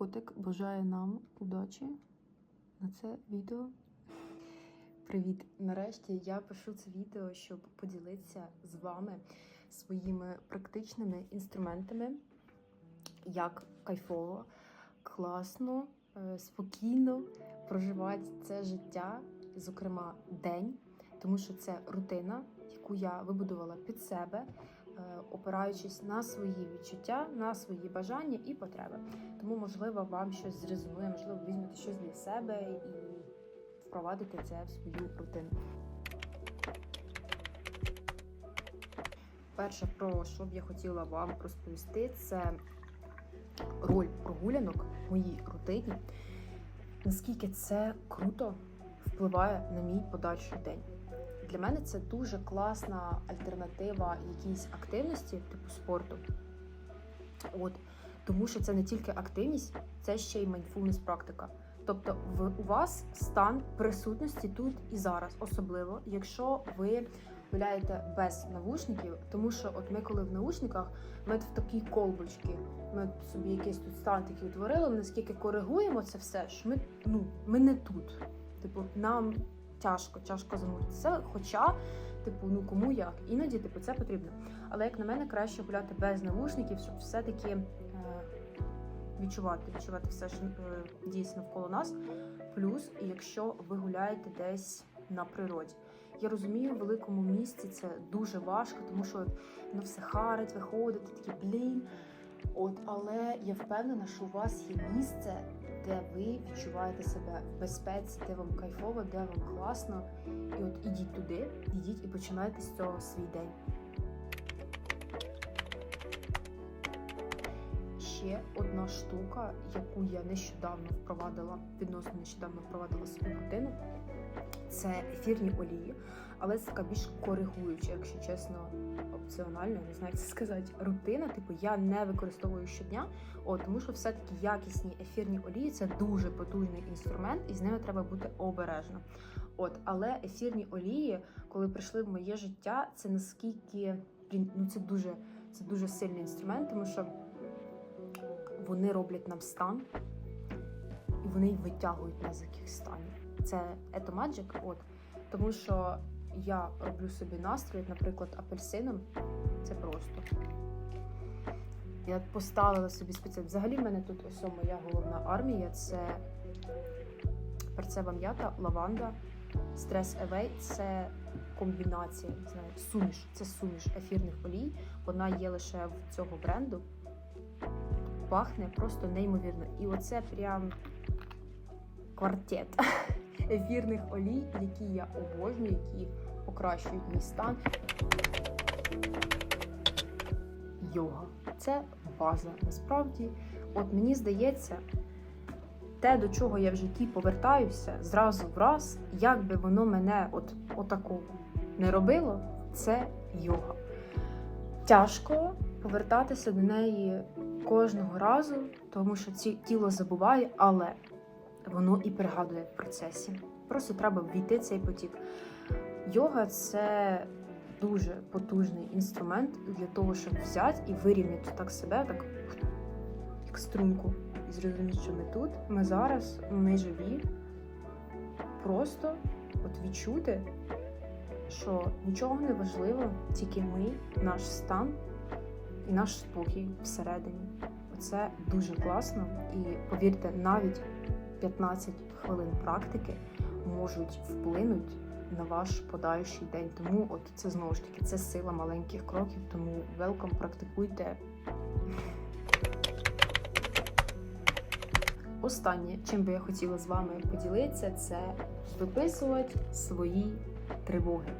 Котик бажає нам удачі на це відео. Привіт! Нарешті я пишу це відео, щоб поділитися з вами своїми практичними інструментами, як кайфово, класно, е, спокійно проживати це життя, зокрема день, тому що це рутина, яку я вибудувала під себе, опираючись на свої відчуття, на свої бажання і потреби. Тому, можливо, вам щось зрезонує, можливо, візьмете щось для себе і впровадите це в свою рутину. Перше, про що б я хотіла вам розповісти, це роль прогулянок в моїй рутині. Наскільки це круто впливає на мій подальший день. Для мене це дуже класна альтернатива якійсь активності, типу спорту. От, тому що це не тільки активність, це ще й mindfulness практика. Тобто, в у вас стан присутності тут і зараз, особливо, якщо ви гуляєте без навушників, тому що от ми, коли в наушниках, ми в такій колбочці, ми собі якийсь тут стан такий утворили, наскільки коригуємо це все, що ми ну ми не тут. Типу, нам тяжко, тяжко замовитися. Хоча, типу, ну кому як, іноді типу це потрібно. Але як на мене, краще гуляти без навушників, щоб все-таки е, відчувати, відчувати все, що е, діється навколо нас. Плюс, якщо ви гуляєте десь на природі. Я розумію, в великому місті це дуже важко, тому що воно все харить, виходить, такий блін. От, але я впевнена, що у вас є місце, де ви відчуваєте себе в безпеці, де вам кайфово, де вам класно. І от ідіть туди, ідіть і починайте з цього свій день. Ще одна штука, яку я нещодавно впровадила, відносно нещодавно впровадила свою рутину, це ефірні олії, але це така більш коригуюча, якщо чесно, опціональна, не знаю, як це сказати, рутина. Типу я не використовую щодня, от, тому що все-таки якісні ефірні олії це дуже потужний інструмент, і з ними треба бути обережно. От, але ефірні олії, коли прийшли в моє життя, це наскільки ну це дуже, це дуже сильний інструмент, тому що вони роблять нам стан, і вони витягують нас з якихось станів. Це Eto Magic, от тому що я роблю собі настрій, наприклад, апельсином. Це просто. Я поставила собі спеціально. Взагалі, в мене тут ось моя головна армія це перцева м'ята, лаванда, стрес евей це комбінація, не знаю, суміш. Це суміш ефірних олій. Вона є лише в цього бренду. Пахне просто неймовірно. І оце прям квартет ефірних олій, які я обожнюю, які покращують мій стан. Йога. Це база. Насправді, от мені здається, те, до чого я в житті повертаюся зразу в раз, як би воно мене от отаку не робило, це йога. Тяжко повертатися до неї кожного разу, тому що ці тіло забуває, але воно і пригадує в процесі. Просто треба ввійти цей потік. Йога це дуже потужний інструмент для того, щоб взяти і вирівняти так себе, так як струнку. І зрозуміти, що ми тут, ми зараз, ми живі. Просто от відчути, що нічого не важливо, тільки ми, наш стан і наш спокій всередині. Оце дуже класно. І повірте, навіть 15 хвилин практики можуть вплинути на ваш подальший день. Тому от це знову ж таки це сила маленьких кроків. Тому велком практикуйте. Останнє, чим би я хотіла з вами поділитися, це виписувати свої тривоги.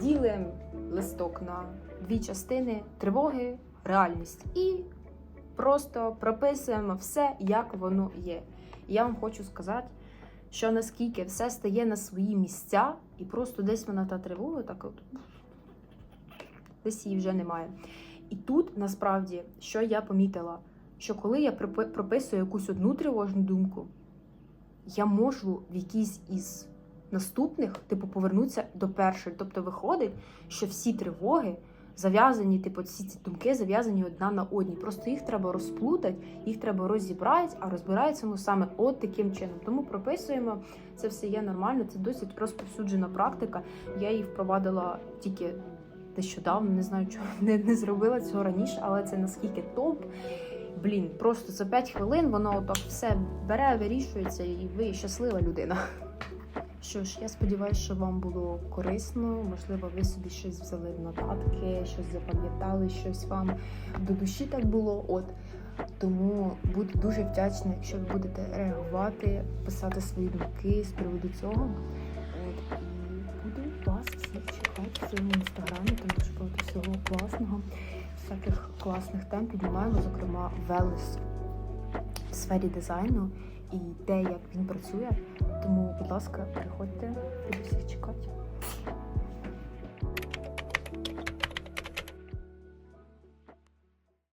Ділимо листок на дві частини тривоги, реальність і просто прописуємо все, як воно є. І я вам хочу сказати, що наскільки все стає на свої місця, і просто десь вона та тривога, так от десь її вже немає. І тут насправді, що я помітила, що коли я прописую якусь одну тривожну думку, я можу в якійсь із наступних, типу, повернутися до першої. Тобто виходить, що всі тривоги зав'язані, типу, ці, ці думки зав'язані одна на одній. Просто їх треба розплутати, їх треба розібрати, а розбирається воно саме от таким чином. Тому прописуємо це все є нормально. Це досить розповсюджена практика. Я її впровадила тільки нещодавно, не знаю, чого не, не зробила цього раніше, але це наскільки топ. Блін, просто за 5 хвилин воно отак все бере, вирішується, і ви щаслива людина. Що ж, я сподіваюся, що вам було корисно. Можливо, ви собі щось взяли в нотатки, щось запам'ятали, щось вам до душі так було. От тому буду дуже вдячна, якщо ви будете реагувати, писати свої думки з приводу цього. От і буду вас всіх чекати в своєму інстаграмі. Там дуже багато всього класного, всяких класних тем піднімаємо, зокрема, велес в сфері дизайну і те, як він працює. Тому, будь ласка, приходьте, буду всіх чекати.